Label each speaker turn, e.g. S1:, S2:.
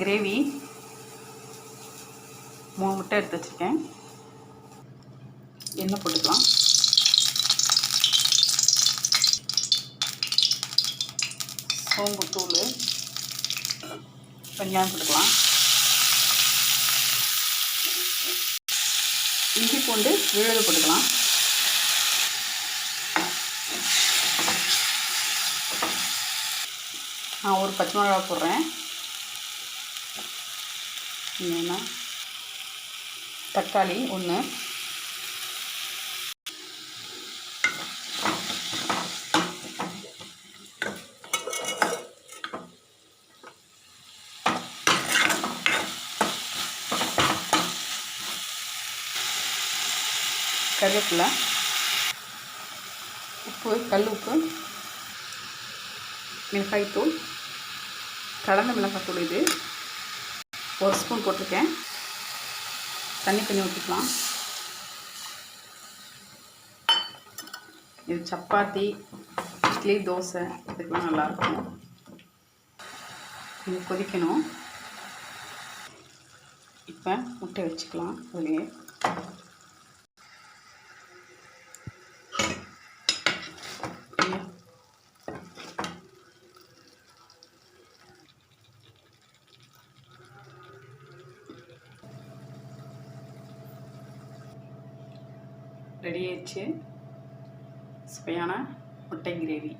S1: Gravy மூணு முட்டை எடுத்து வச்சுருக்கேன். எண்ணெய் போட்டுக்கலாம். சோம்பு தூள் வெங்காயம் போட்டுக்கலாம். இஞ்சி பூண்டு விழுது போட்டுக்கலாம். நான் ஒரு பச்சை மிளகா போடுறேன். என்னென்னா தக்காளி ஒன்று கருவேப்பிலை. உப்பு கல் உப்பு. மிளகாய்த்தூள். கடந்த மிளகாய்த்தூள் இது. ஒரு ஸ்பூன் போட்டிருக்கேன். தண்ணி கொஞ்சம் ஊற்றிக்கலாம் இது சப்பாத்தி இட்லி தோசை இதுக்கெலாம் நல்லாயிருக்கும். இது கொதிக்கணும். இப்போ முட்டை வச்சுக்கலாம் அதுலேயே. ரெடி ஆயிடுச்சு. சுவையான முட்டை கிரேவி